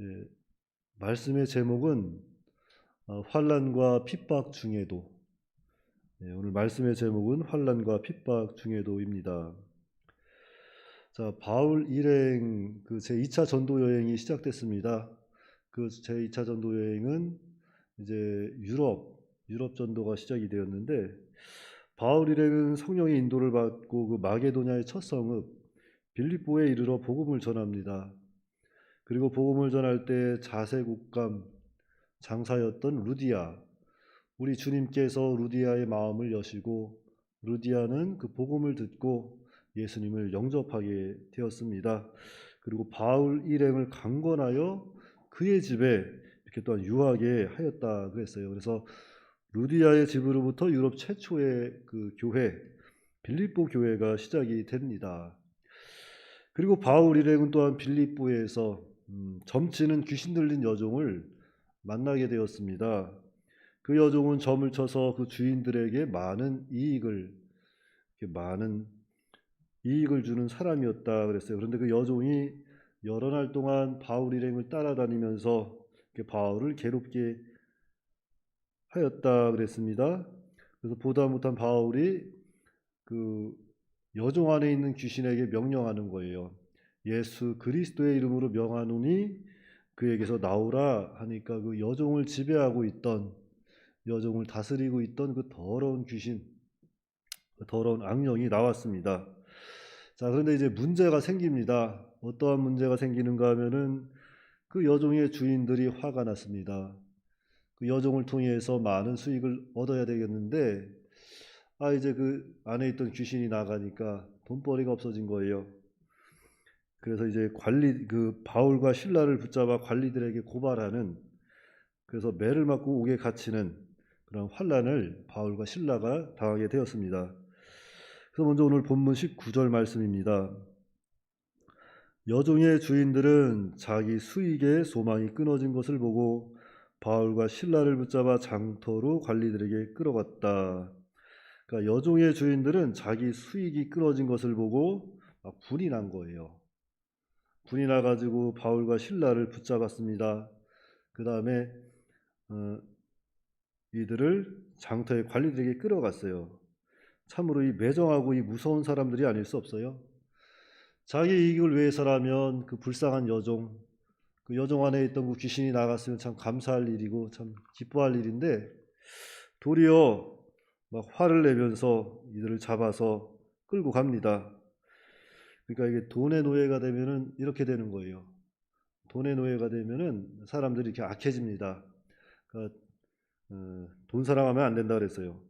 예, 말씀의 제목은 어, 환란과 핍박 중에도 예, 오늘 말씀의 제목은 환란과 핍박 중에도입니다. 자, 바울 일행 그 제 2차 전도 여행이 시작됐습니다. 그 제 2차 전도 여행은 이제 유럽 유럽 전도가 시작이 되었는데 바울 일행은 성령의 인도를 받고 그 마게도냐의 첫 성읍 빌립보에 이르러 복음을 전합니다. 그리고 복음을 전할 때 자세 국감 장사였던 루디아 우리 주님께서 루디아의 마음을 여시고 루디아는 그 복음을 듣고 예수님을 영접하게 되었습니다. 그리고 바울 일행을 강권하여 그의 집에 이렇게 또한 유하게 하였다 그랬어요. 그래서 루디아의 집으로부터 유럽 최초의 그 교회 빌립보 교회가 시작이 됩니다. 그리고 바울 일행은 또한 빌립보에서 음, 점치는 귀신 들린 여종을 만나게 되었습니다. 그 여종은 점을 쳐서 그 주인들에게 많은 이익을 많은 이익을 주는 사람이었다 그랬어요. 그런데 그 여종이 여러 날 동안 바울 일행을 따라다니면서 바울을 괴롭게 하였다 그랬습니다. 그래서 보다 못한 바울이 그 여종 안에 있는 귀신에게 명령하는 거예요. 예수 그리스도의 이름으로 명하노니 그에게서 나오라 하니까 그 여종을 지배하고 있던 여종을 다스리고 있던 그 더러운 귀신, 그 더러운 악령이 나왔습니다. 자, 그런데 이제 문제가 생깁니다. 어떠한 문제가 생기는가 하면은 그 여종의 주인들이 화가 났습니다. 그 여종을 통해서 많은 수익을 얻어야 되겠는데, 아, 이제 그 안에 있던 귀신이 나가니까 돈벌이가 없어진 거예요. 그래서 이제 관리, 그 바울과 신라를 붙잡아 관리들에게 고발하는, 그래서 매를 맞고 옥에 갇히는 그런 환란을 바울과 신라가 당하게 되었습니다. 그래서 먼저 오늘 본문 19절 말씀입니다. 여종의 주인들은 자기 수익의 소망이 끊어진 것을 보고 바울과 신라를 붙잡아 장터로 관리들에게 끌어갔다. 그러니까 여종의 주인들은 자기 수익이 끊어진 것을 보고 막 분이 난 거예요. 분이 나가지고 바울과 신라를 붙잡았습니다. 그 다음에 어, 이들을 장터의 관리들에게 끌어갔어요. 참으로 이 매정하고 이 무서운 사람들이 아닐 수 없어요. 자기 이익을 위해서라면 그 불쌍한 여종, 그 여종 안에 있던 그 귀신이 나갔으면 참 감사할 일이고 참 기뻐할 일인데 도리어 막 화를 내면서 이들을 잡아서 끌고 갑니다. 그러니까 이게 돈의 노예가 되면은 이렇게 되는 거예요. 돈의 노예가 되면은 사람들이 이렇게 악해집니다. 그러니까 어, 돈 사랑하면 안 된다 그랬어요.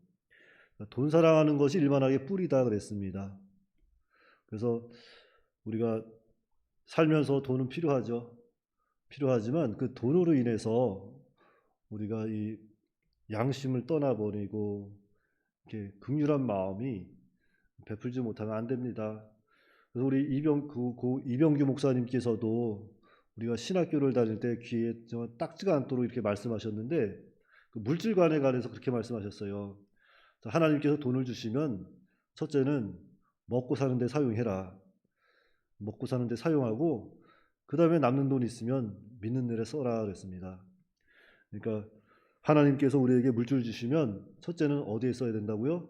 그러니까 돈 사랑하는 것이 일반하게 뿌리다 그랬습니다. 그래서 우리가 살면서 돈은 필요하죠. 필요하지만 그 돈으로 인해서 우리가 이 양심을 떠나버리고 이렇게 극률한 마음이 베풀지 못하면 안 됩니다. 그래서 우리 이병 그, 그 이병규 목사님께서도 우리가 신학교를 다닐 때 귀에 딱지가 않도록 이렇게 말씀하셨는데 그 물질관에 관해서 그렇게 말씀하셨어요. 하나님께서 돈을 주시면 첫째는 먹고 사는데 사용해라. 먹고 사는데 사용하고 그 다음에 남는 돈 있으면 믿는 일에 써라 그랬습니다. 그러니까 하나님께서 우리에게 물질 주시면 첫째는 어디에 써야 된다고요?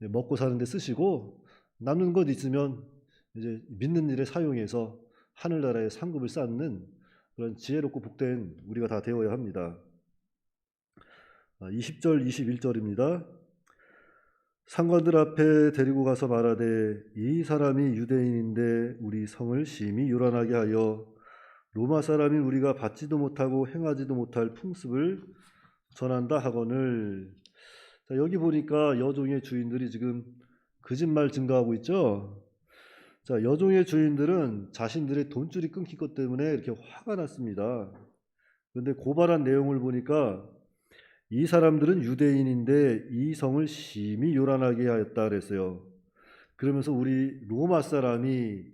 네, 먹고 사는데 쓰시고 남는 것 있으면 이제 믿는 일에 사용해서 하늘나라의 상급을 쌓는 그런 지혜롭고 복된 우리가 다 되어야 합니다. 20절, 아, 21절입니다. 상관들 앞에 데리고 가서 말하되 이 사람이 유대인인데 우리 성을 심히 요란하게 하여 로마 사람인 우리가 받지도 못하고 행하지도 못할 풍습을 전한다 하거늘 자, 여기 보니까 여종의 주인들이 지금 거짓말 증가하고 있죠. 자, 여종의 주인들은 자신들의 돈줄이 끊긴 것 때문에 이렇게 화가 났습니다. 그런데 고발한 내용을 보니까 이 사람들은 유대인인데 이 성을 심히 요란하게 하였다 그랬어요. 그러면서 우리 로마 사람이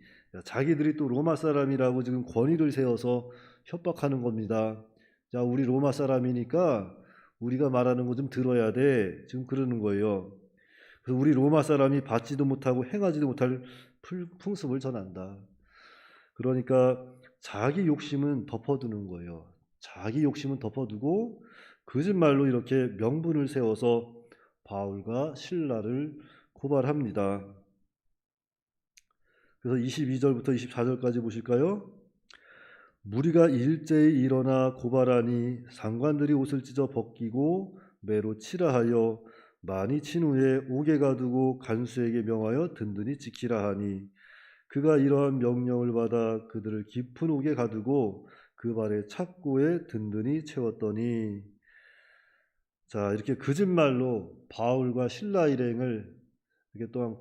자기들이 또 로마 사람이라고 지금 권위를 세워서 협박하는 겁니다. 자, 우리 로마 사람이니까 우리가 말하는 거 좀 들어야 돼. 지금 그러는 거예요. 그래서 우리 로마 사람이 받지도 못하고 행하지도 못할 풍습을 전한다. 그러니까 자기 욕심은 덮어두는 거예요. 자기 욕심은 덮어두고 거짓말로 이렇게 명분을 세워서 바울과 신라를 고발합니다. 그래서 22절부터 24절까지 보실까요? 무리가 일제히 일어나 고발하니 상관들이 옷을 찢어 벗기고 매로 치라 하여 많이 친 후에 옥에 가두고 간수에게 명하여 든든히 지키라 하니 그가 이러한 명령을 받아 그들을 깊은 옥에 가두고 그 발에 착고에 든든히 채웠더니 자 이렇게 거짓말로 바울과 신라 일행을 이렇게 또한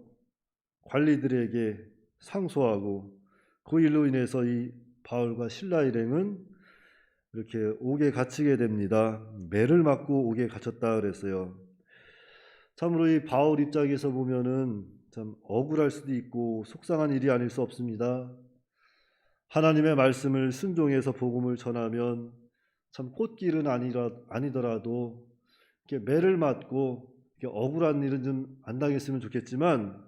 관리들에게 상소하고 그 일로 인해서 이 바울과 신라 일행은 이렇게 옥에 갇히게 됩니다. 매를 맞고 옥에 갇혔다 그랬어요. 참으로 이 바울 입장에서 보면은 참 억울할 수도 있고 속상한 일이 아닐 수 없습니다. 하나님의 말씀을 순종해서 복음을 전하면 참 꽃길은 아니라, 아니더라도 이렇게 매를 맞고 이렇게 억울한 일은 좀 안 당했으면 좋겠지만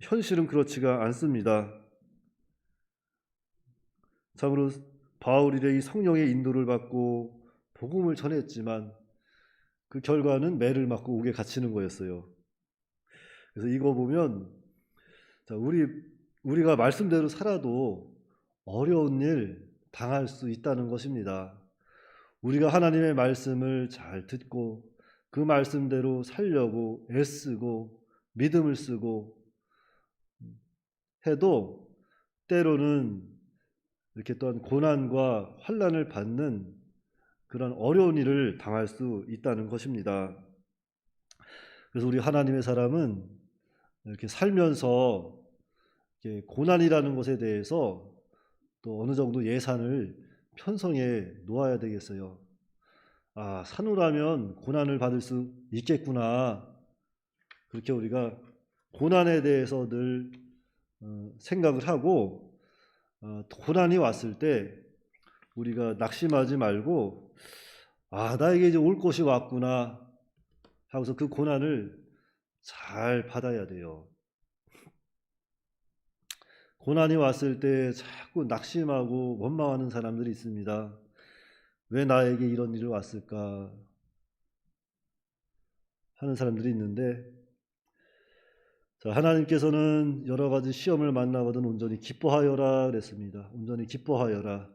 현실은 그렇지가 않습니다. 참으로 바울이 이 성령의 인도를 받고 복음을 전했지만 그 결과는 매를 맞고 옥에 갇히는 거였어요. 그래서 이거 보면 자, 우리 우리가 말씀대로 살아도 어려운 일 당할 수 있다는 것입니다. 우리가 하나님의 말씀을 잘 듣고 그 말씀대로 살려고 애쓰고 믿음을 쓰고 해도 때로는 이렇게 또한 고난과 환란을 받는 그런 어려운 일을 당할 수 있다는 것입니다. 그래서 우리 하나님의 사람은 이렇게 살면서 이렇게 고난이라는 것에 대해서 또 어느 정도 예산을 편성해 놓아야 되겠어요. 아, 산후라면 고난을 받을 수 있겠구나. 그렇게 우리가 고난에 대해서 늘 어, 생각을 하고 어, 고난이 왔을 때 우리가 낙심하지 말고 아 나에게 이제 올 것이 왔구나 하고서 그 고난을 잘 받아야 돼요. 고난이 왔을 때 자꾸 낙심하고 원망하는 사람들이 있습니다. 왜 나에게 이런 일이 왔을까 하는 사람들이 있는데 자, 하나님께서는 여러 가지 시험을 만나거든 온전히 기뻐하여라 그랬습니다. 온전히 기뻐하여라.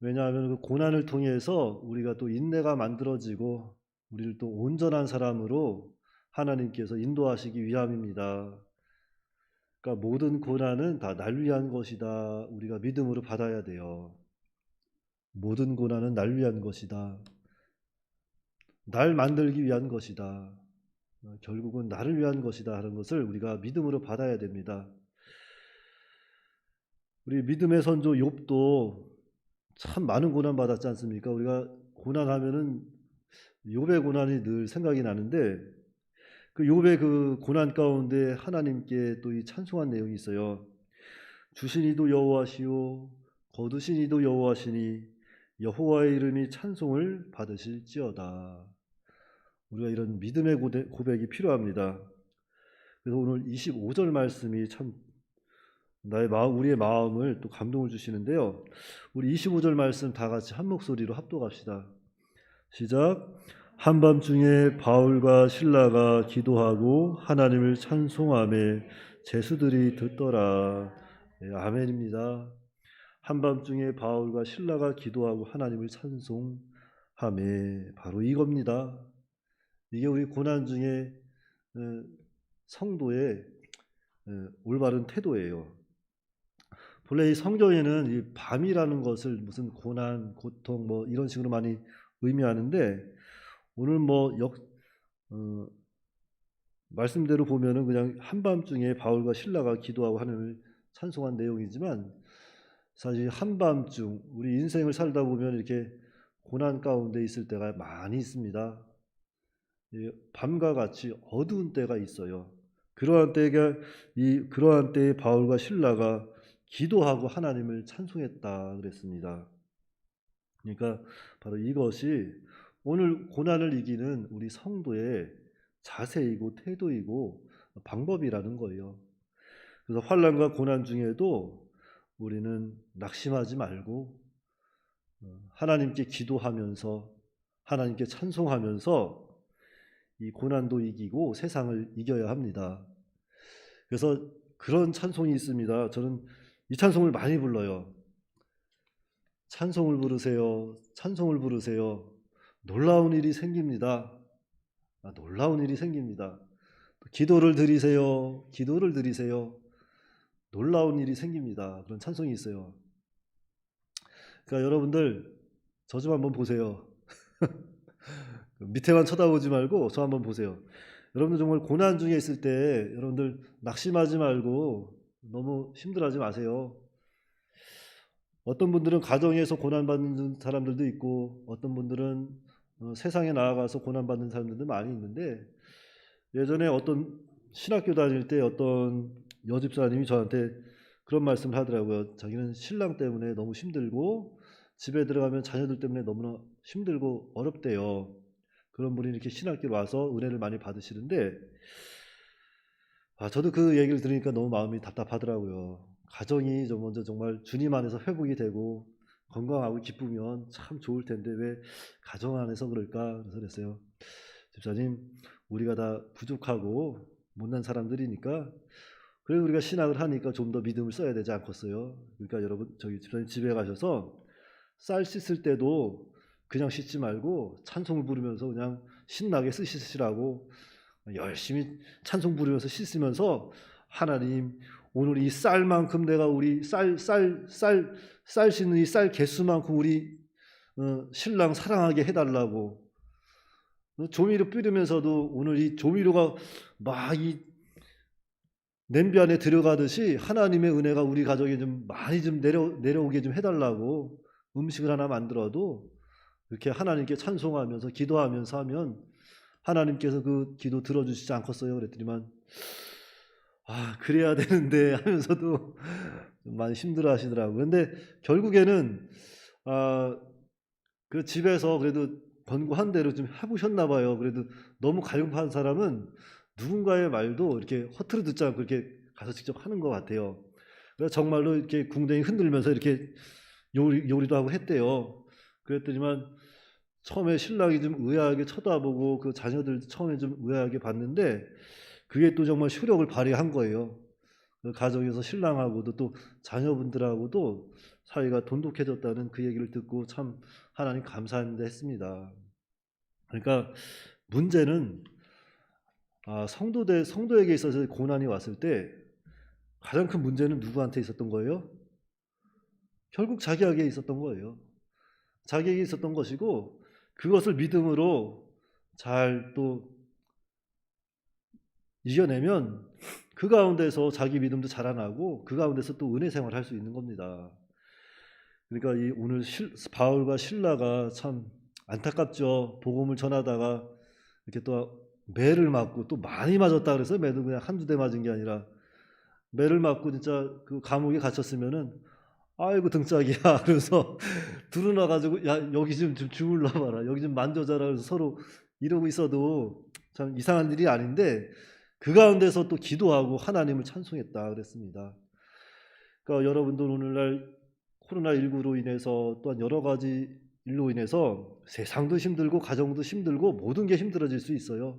왜냐하면 그 고난을 통해서 우리가 또 인내가 만들어지고 우리를 또 온전한 사람으로 하나님께서 인도하시기 위함입니다. 그러니까 모든 고난은 다 날 위한 것이다. 우리가 믿음으로 받아야 돼요. 모든 고난은 날 위한 것이다. 날 만들기 위한 것이다. 어, 결국은 나를 위한 것이다 하는 것을 우리가 믿음으로 받아야 됩니다. 우리 믿음의 선조 욥도 참 많은 고난 받았지 않습니까? 우리가 고난하면은 욥의 고난이 늘 생각이 나는데 그 욥의 그 고난 가운데 하나님께 또 이 찬송한 내용이 있어요. 주신 이도 여호와시오 거두신 이도 여호와시니 여호와의 이름이 찬송을 받으실지어다. 우리가 이런 믿음의 고백이 필요합니다. 그래서 오늘 25절 말씀이 참 나의 마음, 우리의 마음을 또 감동을 주시는데요. 우리 25절 말씀 다 같이 한 목소리로 합독합시다. 시작. 한밤중에 바울과 신라가 기도하고 하나님을 찬송함에 제수들이 듣더라. 네, 아멘입니다. 한밤중에 바울과 신라가 기도하고 하나님을 찬송함에 바로 이겁니다. 이게 우리 고난 중에 어, 성도의 어, 올바른 태도예요. 본래 이 성경에는 이 밤이라는 것을 무슨 고난, 고통 뭐 이런 식으로 많이 의미하는데 오늘 뭐 역 어, 말씀대로 보면은 그냥 한밤중에 바울과 신라가 기도하고 하나님을 찬송한 내용이지만 사실 한밤중 우리 인생을 살다 보면 이렇게 고난 가운데 있을 때가 많이 있습니다. 밤과 같이 어두운 때가 있어요. 그러한 때가 이 그러한 때에 바울과 신라가 기도하고 하나님을 찬송했다 그랬습니다. 그러니까 바로 이것이 오늘 고난을 이기는 우리 성도의 자세이고 태도이고 방법이라는 거예요. 그래서 환란과 고난 중에도 우리는 낙심하지 말고 어, 하나님께 기도하면서 하나님께 찬송하면서 이 고난도 이기고 세상을 이겨야 합니다. 그래서 그런 찬송이 있습니다. 저는 이 찬송을 많이 불러요. 찬송을 부르세요. 찬송을 부르세요. 놀라운 일이 생깁니다. 아, 놀라운 일이 생깁니다. 기도를 드리세요. 기도를 드리세요. 놀라운 일이 생깁니다. 그런 찬송이 있어요. 그러니까 여러분들 저 좀 한번 보세요. 밑에만 쳐다보지 말고 저 한번 보세요. 여러분들 정말 고난 중에 있을 때 여러분들 낙심하지 말고 너무 힘들어하지 마세요. 어떤 분들은 가정에서 고난받는 사람들도 있고 어떤 분들은 어, 세상에 나아가서 고난받는 사람들도 많이 있는데 예전에 어떤 신학교 다닐 때 어떤 여집사님이 저한테 그런 말씀을 하더라고요. 자기는 신랑 때문에 너무 힘들고 집에 들어가면 자녀들 때문에 너무나 힘들고 어렵대요. 그런 분이 이렇게 신학교로 와서 은혜를 많이 받으시는데 아, 저도 그 얘기를 들으니까 너무 마음이 답답하더라고요. 가정이 좀 먼저 정말 주님 안에서 회복이 되고 건강하고 기쁘면 참 좋을 텐데 왜 가정 안에서 그럴까 그래서 그랬어요. 집사님 우리가 다 부족하고 못난 사람들이니까 그래도 우리가 신학을 하니까 좀 더 믿음을 써야 되지 않겠어요. 그러니까 여러분 저기 집사님 집에 가셔서 쌀 씻을 때도 그냥 씻지 말고 찬송을 부르면서 그냥 신나게 쓰시라고 열심히 찬송 부르면서 씻으면서 하나님 오늘 이 쌀만큼 내가 우리 쌀 쌀 쌀 쌀 씻는 이 쌀 개수만큼 우리 어, 신랑 사랑하게 해달라고. 어, 조미료 뿌리면서도 오늘 이 조미료가 막 이 냄비 안에 들어가듯이 하나님의 은혜가 우리 가정에 좀 많이 좀 내려 내려오게 좀 해달라고 음식을 하나 만들어도 이렇게 하나님께 찬송하면서 기도하면서 하면 하나님께서 그 기도 들어주시지 않겠어요? 그랬더니만 아 그래야 되는데 하면서도 좀 많이 힘들어 하시더라고요. 근데 결국에는 아, 그 집에서 그래도 권고한 대로 좀 해보셨나 봐요. 그래도 너무 갈급한 사람은 누군가의 말도 이렇게 허투루 듣지 않고 이렇게 가서 직접 하는 것 같아요. 그래서 정말로 이렇게 궁뎅이 흔들면서 이렇게 요리, 요리도 하고 했대요. 그랬더니만 처음에 신랑이 좀 의아하게 쳐다보고 그 자녀들 처음에 좀 의아하게 봤는데 그게 또 정말 효력을 발휘한 거예요. 그 가정에서 신랑하고도 또 자녀분들하고도 사이가 돈독해졌다는 그 얘기를 듣고 참 하나님 감사합니다 했습니다. 그러니까 문제는 아, 성도대 성도에게 있어서 고난이 왔을 때 가장 큰 문제는 누구한테 있었던 거예요? 결국 자기에게 있었던 거예요. 자기에게 있었던 것이고 그것을 믿음으로 잘 또 이겨내면 그 가운데서 자기 믿음도 자라나고 그 가운데서 또 은혜 생활을 할 수 있는 겁니다. 그러니까 이 오늘 실, 바울과 신라가 참 안타깝죠. 복음을 전하다가 이렇게 또 매를 맞고 또 많이 맞았다 그래서 매도 그냥 한두 대 맞은 게 아니라 매를 맞고 진짜 그 감옥에 갇혔으면은 아이고 등짝이야 그래서 들어나 가지고 야 여기 좀, 좀 주물러 봐라 여기 좀 만져줘라 그래서 서로 이러고 있어도 참 이상한 일이 아닌데 그 가운데서 또 기도하고 하나님을 찬송했다 그랬습니다. 그러니까 여러분들 오늘날 코로나 19로 인해서 또한 여러 가지 일로 인해서 세상도 힘들고 가정도 힘들고 모든 게 힘들어질 수 있어요.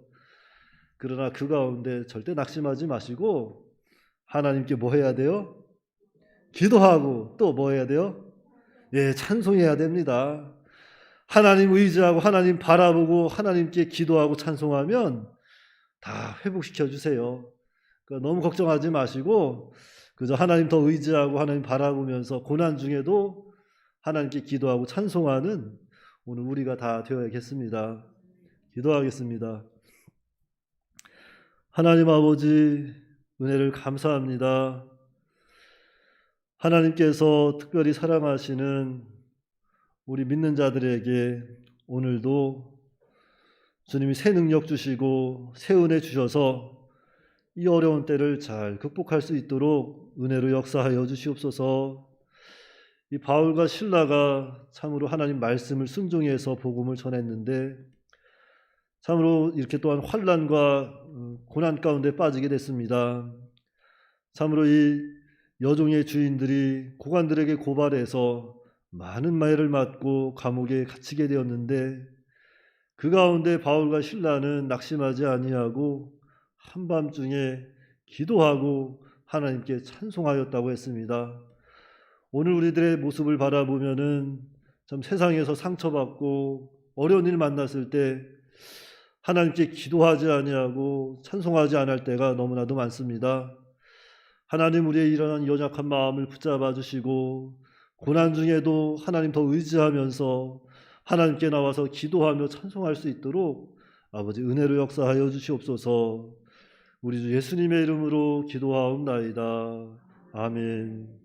그러나 그 가운데 절대 낙심하지 마시고 하나님께 뭐 해야 돼요? 기도하고 또 뭐 해야 돼요? 예, 찬송해야 됩니다. 하나님 의지하고 하나님 바라보고 하나님께 기도하고 찬송하면 다 회복시켜 주세요. 그러니까 너무 걱정하지 마시고 그저 하나님 더 의지하고 하나님 바라보면서 고난 중에도 하나님께 기도하고 찬송하는 오늘 우리가 다 되어야겠습니다. 기도하겠습니다. 하나님 아버지 은혜를 감사합니다. 하나님께서 특별히 사랑하시는 우리 믿는 자들에게 오늘도 주님이 새 능력 주시고 새 은혜 주셔서 이 어려운 때를 잘 극복할 수 있도록 은혜로 역사하여 주시옵소서. 이 바울과 신라가 참으로 하나님 말씀을 순종해서 복음을 전했는데 참으로 이렇게 또한 환란과 어, 고난 가운데 빠지게 됐습니다. 참으로 이 여종의 주인들이 고관들에게 고발해서 많은 마해를 맞고 감옥에 갇히게 되었는데 그 가운데 바울과 신라는 낙심하지 아니하고 한밤중에 기도하고 하나님께 찬송하였다고 했습니다. 오늘 우리들의 모습을 바라보면은 참 세상에서 상처받고 어려운 일 만났을 때 하나님께 기도하지 아니하고 찬송하지 않을 때가 너무나도 많습니다. 하나님 우리의 이러한 연약한 마음을 붙잡아 주시고 고난 중에도 하나님 더 의지하면서 하나님께 나와서 기도하며 찬송할 수 있도록 아버지 은혜로 역사하여 주시옵소서. 우리 주 예수님의 이름으로 기도하옵나이다. 아멘.